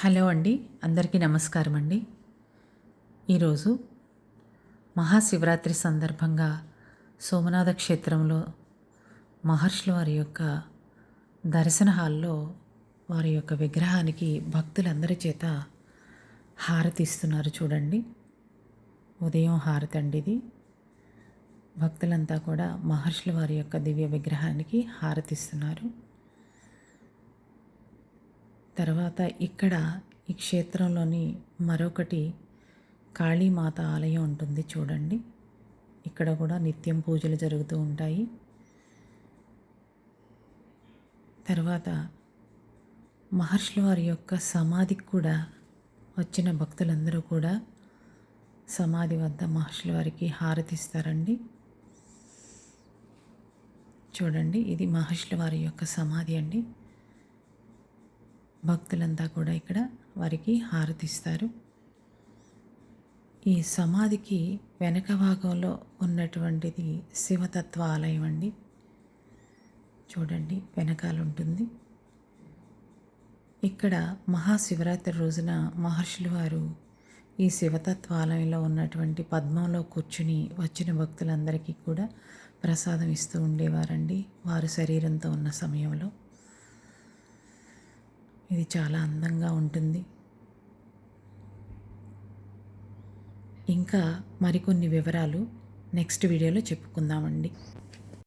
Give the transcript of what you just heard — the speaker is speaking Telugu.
హలో అండి అందరికీ నమస్కారం అండి. ఈరోజు మహాశివరాత్రి సందర్భంగా సోమనాథ క్షేత్రంలో మహర్షుల వారి యొక్క దర్శన హాల్లో వారి యొక్క విగ్రహానికి భక్తులందరి చేత హారతి ఇస్తున్నారు చూడండి. ఉదయం హారతి అండి ఇది. భక్తులంతా కూడా మహర్షుల వారి యొక్క దివ్య విగ్రహానికి హారతిస్తున్నారు తర్వాత ఇక్కడ ఈ క్షేత్రంలోని మరొకటి కాళీమాత ఆలయం ఉంటుంది చూడండి. ఇక్కడ కూడా నిత్యం పూజలు జరుగుతూ ఉంటాయి. తర్వాత మహర్షుల వారి యొక్క సమాధికి కూడా వచ్చిన భక్తులందరూ కూడా సమాధి వద్ద మహర్షుల వారికి హారతిస్తారండి చూడండి ఇది మహర్షుల వారి యొక్క సమాధి అండి. భక్తులంతా కూడా ఇక్కడ వారికి హారతిస్తారు. ఈ సమాధికి వెనక భాగంలో ఉన్నటువంటిది శివతత్వ ఆలయం అండి. చూడండి వెనకాల ఉంటుంది ఇక్కడ మహాశివరాత్రి రోజున మహర్షులు వారు ఈ శివతత్వాలయంలో ఉన్నటువంటి పద్మంలో కూర్చుని వచ్చిన భక్తులందరికీ కూడా ప్రసాదం ఇస్తూ ఉండేవారండి వారు శరీరంతో ఉన్న సమయంలో. ఇది చాలా అందంగా ఉంటుంది. ఇంకా మరికొన్ని వివరాలు నెక్స్ట్ వీడియోలో చెప్పుకుందామండి.